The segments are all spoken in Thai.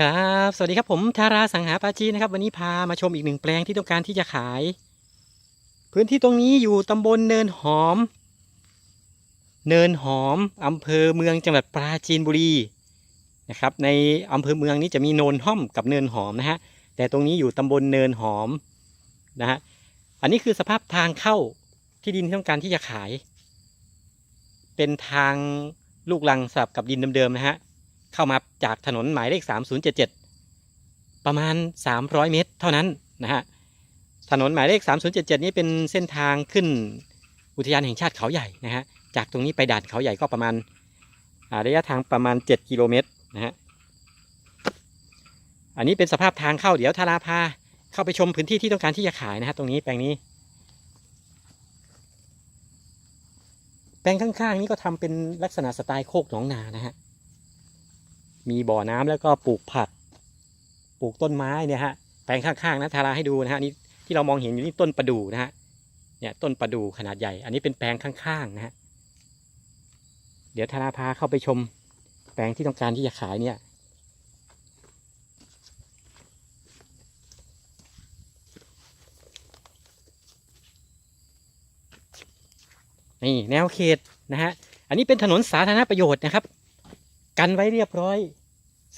ครับสวัสดีครับผมธาราสังหาปาจีนะครับ วันนี้พามาชมอีกหนึ่งแปลงที่ต้องการที่จะขาย พื้นที่ตรงนี้อยู่ตำบลเนินหอม เนินหอมอำเภอเมืองจังหวัดปราจีนบุรีนะครับ ในอำเภอเมืองนี้จะมีโนนห้อมกับเนินหอมนะฮะแต่ตรงนี้อยู่ตำบลเนินหอมนะฮะอันนี้คือสภาพทางเข้าที่ดินที่ต้องการที่จะขาย เป็นทางลูกลังสลับกับดินเดิมๆนะฮะ เข้ามาจากถนนหมายเลข 3077 ประมาณ 300 เมตร เท่านั้นนะฮะถนนหมายเลข 3077 นี้เป็นเส้นทางขึ้นอุทยานแห่งชาติเขาใหญ่นะฮะจากตรงนี้ไปด่านเขาใหญ่ก็ประมาณระยะทางประมาณ 7 กิโลเมตรนะฮะอันนี้เป็นสภาพทางเข้าเดี๋ยวทาราพาเข้าไปชมพื้นที่ที่ต้องการที่จะขายนะฮะตรงนี้แปลงนี้ แปลงข้างๆ นี้ก็ทำเป็นลักษณะสไตล์โคกหนองนานะฮะ มีบ่อน้ำแล้วก็ปลูกผัก ปลูกต้นไม้เนี่ยฮะแปลงข้างๆนะทาราให้ดูนะฮะนี่ที่เรามองเห็นอยู่นี่ต้นประดู่นะฮะเนี่ยต้นประดู่ขนาดใหญ่ อันนี้เป็นแปลงข้างๆนะฮะเดี๋ยวทาราพาเข้าไปชมแปลงที่ต้องการที่จะขายเนี่ย นี่แนวเขตนะฮะ อันนี้เป็นถนนสาธารณประโยชน์นะครับ กันไว้เรียบร้อย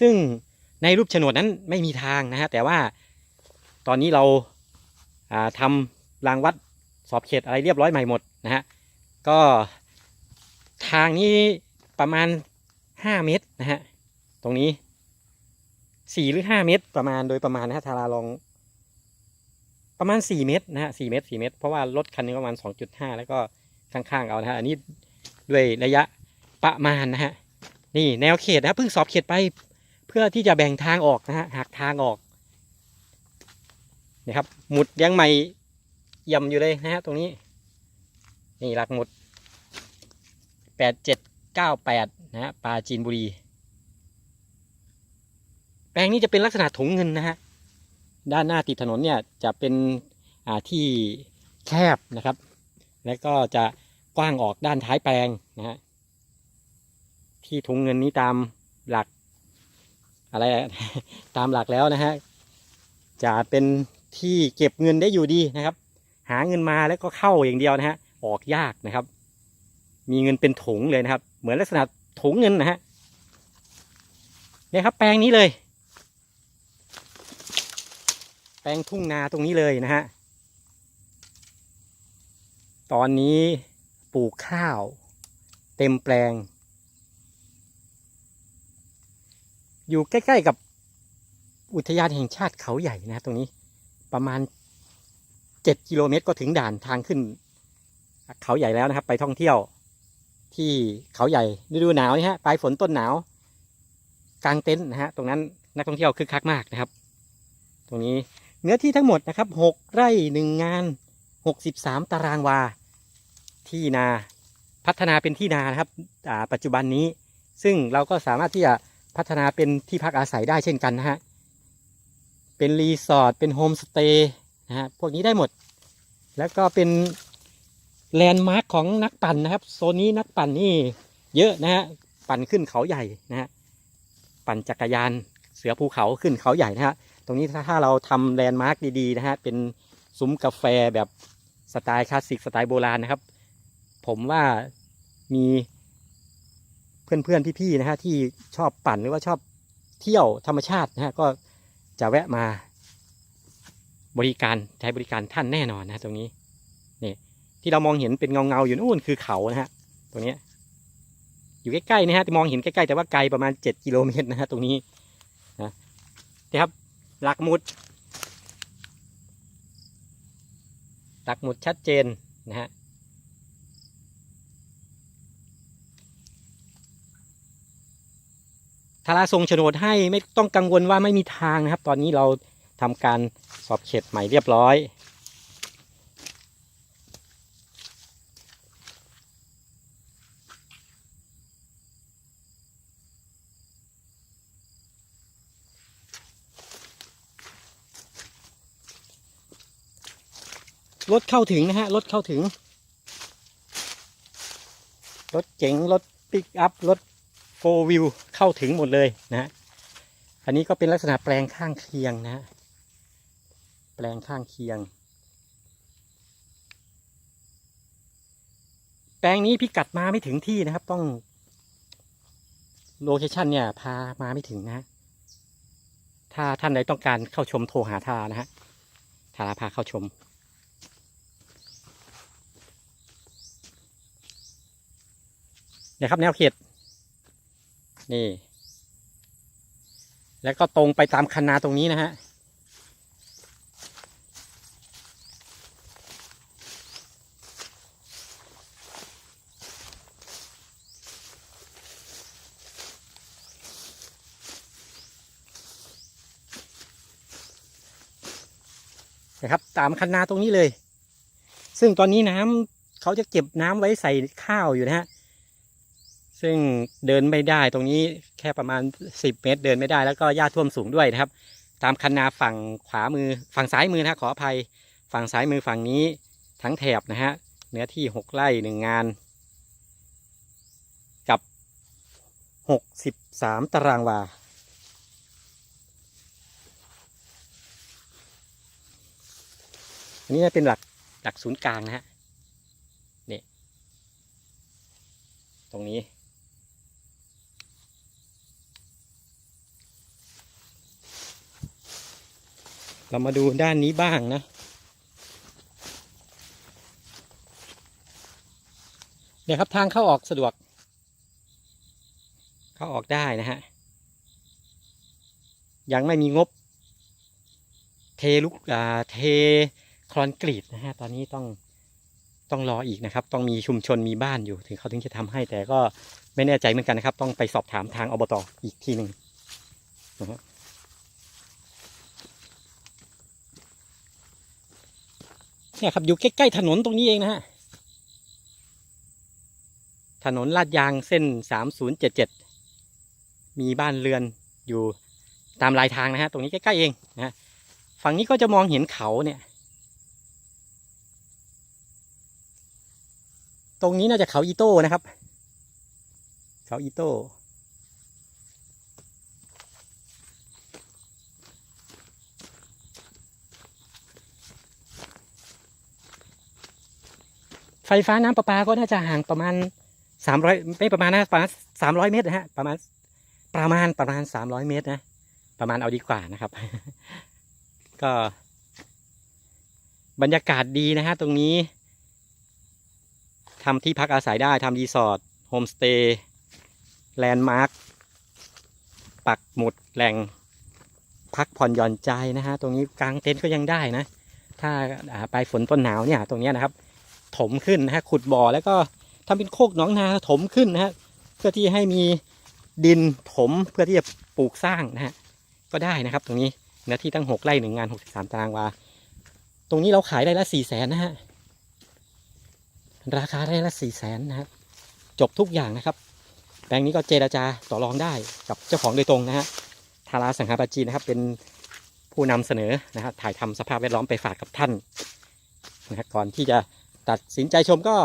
ซึ่งในรูปโฉนดนั้นไม่มีทางนะฮะแต่ว่าตอนนี้เราาทำรางวัดสอบเขตอะไรเรียบร้อยใหม่หมดนะฮะก็ทางนี้ประมาณห้าเมตรนะฮะตรงนี้สี่หรือห้าเมตร ประมาณโดยประมาณนะฮะทาราลองประมาณสี่เมตรนะฮะสี่เมตรสี่เมตร เพราะว่ารถคันนี้ประมาณสองจุดห้าแล้วก็ข้างๆเอานะฮะอันนี้ด้วยระยะประมาณนะฮะ นี่แนวเขตนะครับเพิ่งสอบเขตไปเพื่อที่จะแบ่งทางออกนะฮะหักทางออกนี่ครับ หมุดยังใหม่ย่ำอยู่เลยนะฮะตรงนี้ นี่หลักหมุดแปดเจ็ดเก้าแปดนะฮะปราจีนบุรี แปลงนี้จะเป็นลักษณะถุงเงินนะฮะด้านหน้าติดถนนเนี่ยจะเป็นอ่าที่แคบนะครับ และก็จะกว้างออกด้านท้ายแปลงนะฮะ ที่ถุงเงินนี้ตามหลัก อะไรตามหลักแล้วนะฮะจะเป็นที่เก็บเงินได้อยู่ดีนะครับ หาเงินมาแล้วก็เข้าอย่างเดียวนะฮะออกยากนะครับ มีเงินเป็นถุงเลยนะครับ เหมือนลักษณะถุงเงินนะฮะเนี่ยครับ แปลงนี้เลย แปลงทุ่งนาตรงนี้เลยนะฮะตอนนี้ปลูกข้าว เต็มแปลง อยู่ใกล้ ๆ กับอุทยานแห่งชาติเขาใหญ่นะตรงนี้ประมาณเจ็ดกิโลเมตรก็ถึงด่านทางขึ้น เขาใหญ่แล้วนะครับ ไปท่องเที่ยวที่เขาใหญ่ฤดูหนาวนี่ฮะปลายฝนต้นหนาว กลางเต็นท์นะฮะตรงนั้นนักท่องเที่ยวคึกคักมากนะครับ ตรงนี้เนื้อที่ทั้งหมดนะครับหกไร่หนึ่งงานหกสิบสามตารางวา ที่นาพัฒนาเป็นที่นานะครับปัจจุบันนี้ ซึ่งเราก็สามารถที่จะ พัฒนาเป็นที่พักอาศัยได้เช่นกันนะฮะ เป็นรีสอร์ท เป็นโฮมสเตย์นะฮะ พวกนี้ได้หมด แล้วก็เป็นแลนด์มาร์คของนักปั่นนะครับ โซนนี้นักปั่นนี่เยอะนะฮะ ปั่นขึ้นเขาใหญ่นะฮะ ปั่นจักรยานเสือภูเขาขึ้นเขาใหญ่นะฮะ ตรงนี้ถ้าเราทำแลนด์มาร์คดีๆนะฮะ เป็นซุ้มกาแฟแบบสไตล์คลาสสิกสไตล์โบราณนะครับ ผมว่ามี เพื่อนๆพี่ๆนะฮะที่ชอบปั่นหรือว่าชอบเที่ยวธรรมชาตินะฮะก็จะแวะมาบริการใช้บริการท่านแน่นอนนะตรงนี้นี่ที่เรามองเห็นเป็นเงาๆอยู่นู่นคือเขานะฮะตรงนี้อยู่ใกล้ๆนะฮะมองเห็นใกล้ๆแต่ว่าไกลประมาณเจ็ดกิโลเมตรนะฮะตรงนี้นะนะครับหลักหมุดหลักหมุดชัดเจนนะฮะ ทาราส่งโฉนดให้ไม่ต้องกังวลว่าไม่มีทางนะครับ ตอนนี้เราทำการสอบเขตใหม่เรียบร้อยรถเข้าถึงนะฮะรถเข้าถึง รถเก๋งรถปิกอัพรถ โฟวิวเข้าถึงหมดเลยนะ อันนี้ก็เป็นลักษณะแปลงข้างเคียงนะ แปลงข้างเคียง แปลงนี้พิกัดมาไม่ถึงที่นะครับ ต้องโลเคชันเนี่ยพามาไม่ถึงนะ ถ้าท่านใดต้องการเข้าชมโทรหาทานะฮะ ทาราพาเข้าชมนี่ครับแนวเขต นี่ แล้วก็ตรงไปตามคันนาตรงนี้นะฮะนะครับตามคันนาตรงนี้เลย ซึ่งตอนนี้น้ำเขาจะเก็บน้ำไว้ใส่ข้าวอยู่นะฮะ ซึ่งเดินไม่ได้ตรงนี้แค่ประมาณสิบเมตร เดินไม่ได้แล้วก็หญ้าท่วมสูงด้วยนะครับ ตามคันนาฝั่งขวามือฝั่งซ้ายมือนะขออภัย ฝั่งซ้ายมือฝั่งนี้ทั้งแถบนะฮะเนื้อที่หกไร่หนึ่งงาน กับหกสิบสามตารางวาอันนี้เป็นหลักหลักศูนย์กลางนะฮะนี่ตรงนี้ เรามาดูด้านนี้บ้างนะ เนี่ยครับทางเข้าออกสะดวก เข้าออกได้นะฮะ ยังไม่มีงบ เทลุกอ่าเทคอนกรีตนะฮะ ตอนนี้ต้องต้องรออีกนะครับ ต้องมีชุมชนมีบ้านอยู่ ถึงเขาถึงจะทำให้แต่ก็ไม่แน่ใจเหมือนกันนะครับ ต้องไปสอบถามทางอบตอีกทีหนึ่งนะฮะ เนี่ยครับอยู่ใกล้ๆถนนตรงนี้เองนะฮะ ถนนลาดยางเส้นสามศูนย์เจ็ดเจ็ดมีบ้านเรือนอยู่ตามรายทางนะฮะ ตรงนี้ใกล้ๆเองนะฮะฝั่งนี้ก็จะมองเห็นเขาเนี่ย ตรงนี้น่าจะเขาอีโต้นะครับ เขาอีโต้ ไฟฟ้าน้ำประปาก็น่าจะห่างประมาณสามร้อยไม่ประมาณนะประมาณสามร้อยเมตรนะฮะประมาณประมาณประมาณสามร้อยเมตรนะ ประมาณเอาดีกว่านะครับ ก็ บรรยากาศดีนะฮะตรงนี้ทำที่พักอาศัยได้ทำรีสอร์ทโฮมสเตย์แลนด์มาร์คปักหมุดแหล่งพักผ่อนหย่อนใจนะฮะตรงนี้กางเต็นท์ก็ยังได้นะ ถ้าอ่าปลายฝนต้นหนาวเนี่ยตรงนี้นะครับ ถมขึ้นนะฮะขุดบ่อแล้วก็ทำเป็นโคกหนองนาถมขึ้นนะฮะเพื่อที่ให้มีดินถมเพื่อที่จะปลูกสร้างนะฮะก็ได้นะครับ ตรงนี้เนื้อที่ตั้งหกไร่หนึ่งงานหกสิบสามตารางวาตรงนี้เราขายได้ละสี่แสนนะฮะราคาได้ละสี่แสนนะฮะจบทุกอย่างนะครับแปลงนี้ก็เจราจาต่อรองได้กับเจ้าของโดยตรงนะฮะทาราสังหาปาจีนนะครับ เป็นผู้นำเสนอนะฮะถ่ายทำสภาพแวดล้อมไปฝากกับท่านนะฮะก่อนที่จะ ตัดสินใจชมก็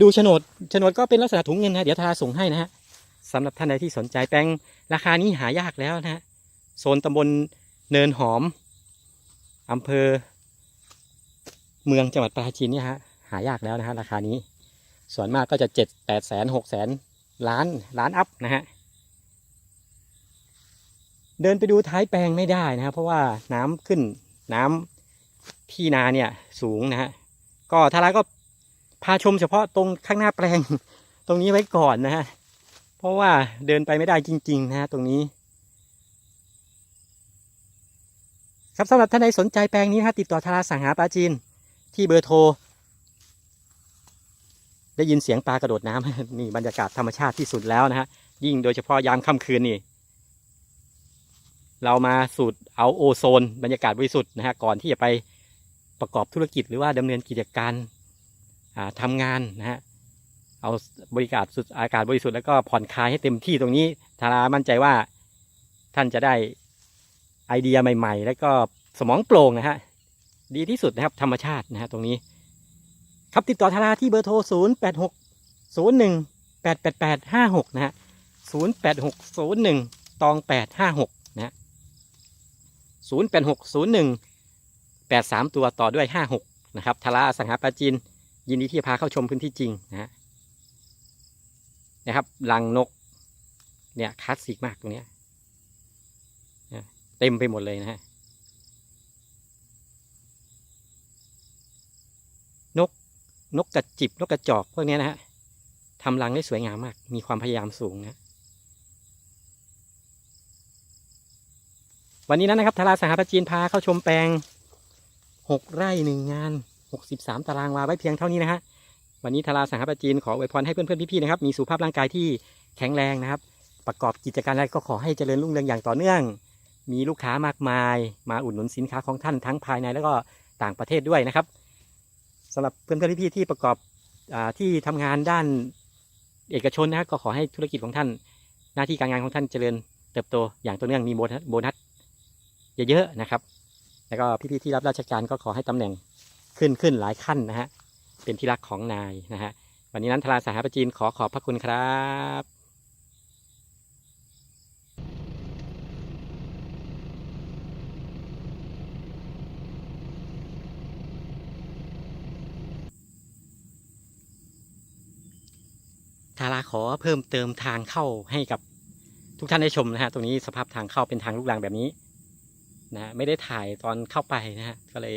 ดูโฉนดโฉนดก็เป็นลักษณะถุงเงินนะเดี๋ยวทาราส่งให้นะฮะสำหรับท่านใดที่สนใจแปลงราคานี้หายากแล้วนะฮะโซนตำบลเนินหอมอำเภอ เมืองจังหวัดปราจีนเนี่ยฮะหายากแล้วนะฮะราคานี้ ส่วนมากก็จะเจ็ดแปดแสนหกแสนล้านล้านอัพนะฮะเดินไปดูท้ายแปลงไม่ได้นะครับเพราะว่าน้ำขึ้นน้ำที่นาเนี่ยสูงนะฮะ ก็ทาราก็พาชมเฉพาะตรงข้างหน้าแปลง ตรงนี้ไว้ก่อนนะฮะเพราะว่าเดินไปไม่ได้จริง ๆ นะฮะตรงนี้ ครับสำหรับท่านใดสนใจแปลงนี้นะติดต่อทาราสังหาปลาจีนที่เบอร์โทร ได้ยินเสียงปลากระโดดน้ำนี่บรรยากาศธรรมชาติที่สุดแล้วนะฮะยิ่งโดยเฉพาะยามค่ำคืนนี่เรามาสูดเอาโอโซน บรรยากาศบริสุทธิ์นะฮะก่อนที่จะไป ประกอบธุรกิจหรือว่าดำเนินกิจการอ่าทำงานนะฮะเอาบริการสุดอากาศบริสุทธิ์แล้วก็ผ่อนคลายให้เต็มที่ตรงนี้ทารามั่นใจว่าท่านจะได้ไอเดียใหม่ ๆ แล้วก็สมองโปร่งนะฮะดีที่สุดนะครับธรรมชาตินะฮะตรงนี้ ครับติดต่อทาราที่เบอร์โทร 0 8 6 0 1 8 8 8 5 6 นะฮะ 0 8 6 0 1 ตองแปดห้าหกนะฮะศูนย์แป ดหกศูนย์หนึ่งแปดสามตัวต่อด้วยห้าหกนะครับทาราสังหาปราจีน ยินดีที่พาเข้าชมพื้นที่จริงนะนะครับลังนก เนี่ยคลาสสิกมากตรงเนี้ยนะเต็มไปหมดเลยนะฮะนกนกกระจิบนกกระจอกพวกเนี้ยนะฮะทำรังได้สวยงามมาก มีความพยายามสูงนะวันนี้นั้นนะครับทาราสหประจีนพาเข้าชมแปลง หกไร่หนึ่งงานหกสิบสามตารางวาไว้เพียงเท่านี้นะฮะวันนี้ทาราสหประจีนขออวยพรให้เพื่อนๆพี่ๆนะครับมีสุขภาพร่างกายที่แข็งแรงนะครับ ประกอบกิจการอะไรก็ขอให้เจริญรุ่งเรืองอย่างต่อเนื่อง มีลูกค้ามากมาย มาอุดหนุนสินค้าของท่านทั้งภายในแล้วก็ต่างประเทศด้วยนะครับสำหรับเพื่อนๆพี่ๆที่ประกอบอที่ทำงานด้านเอกชนนะครับก็ขอให้ธุรกิจของท่าน หน้าที่การงานของท่านเจริญเติบโตอย่างต่อเนื่องมีโบนัสเยอะๆนะครับ แล้วก็พี่ๆที่รับราชการก็ขอให้ตำแหน่งขึ้นขึ้นหลายขั้นนะฮะเป็นที่รักของนายนะฮะวันนี้นั้นทาราสหประจีนขอขอบพระคุณครับทาราขอเพิ่มเติมทางเข้าให้กับทุกท่านได้ชมนะฮะ ตรงนี้สภาพทางเข้าเป็นทางลูกรังแบบนี้ นะไม่ได้ถ่ายตอนเข้าไปนะฮะก็เลย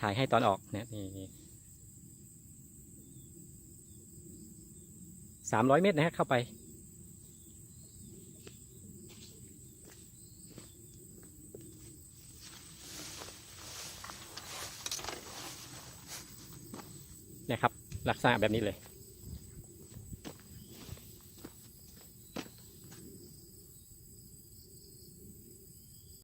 ถ่ายให้ตอนออกนะนี่สามร้อยเมตรนะฮะเข้าไป นะครับลักษณะแบบนี้เลย